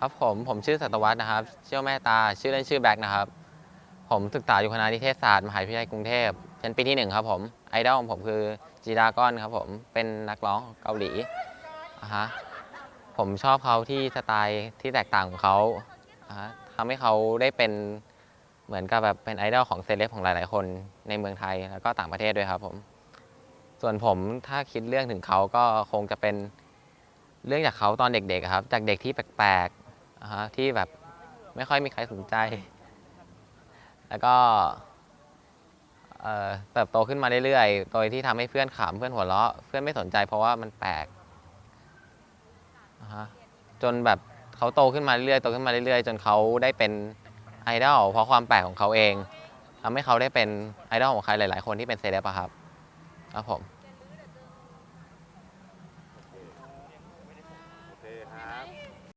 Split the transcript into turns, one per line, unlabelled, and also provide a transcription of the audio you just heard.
ครับผมผมชื่อสัตวัฒน์นะครับชี่ยวแม่ตาชื่อเล่นชื่อแบ็คนะครับ ผมศึกษาอยู่คณะนิเทศศาสตร์มหาวิทยาลัยกรุงเทพชั้นปีที่หนึ่งครับผมไอดอลของผมคือจีดากอนครับผมเป็นนักร้องเกาหลีอะฮะผมชอบเขาที่สไตล์ที่แตกต่างของเขาอะฮะทำให้เขาได้เป็นเหมือนกับแบบเป็นไอดอลของเซเลบของหลาย ๆ คนในเมืองไทยแล้วก็ต่างประเทศด้วยครับผมส่วนผมถ้าคิดเรื่องถึงเขาก็คงจะเป็นเรื่องจากเขาตอนเด็กๆครับ จากเด็กที่แปลกๆ ที่แบบไม่ค่อยมีใครสนใจ แล้วก็เติบโตขึ้นมาเรื่อยๆ โดยที่ทำให้เพื่อนขำเพื่อนหัวเราะ เพื่อนไม่สนใจเพราะว่ามันแปลกจนแบบเขาโตขึ้นมาเรื่อยๆโตขึ้นมาเรื่อยๆ จนเขาได้เป็นไอดอลเพราะความแปลกของเขาเองทำให้เขาได้เป็นไอดอลของใครหลายๆ คนที่เป็นเซเลบอะครับครับผมโอเคครับ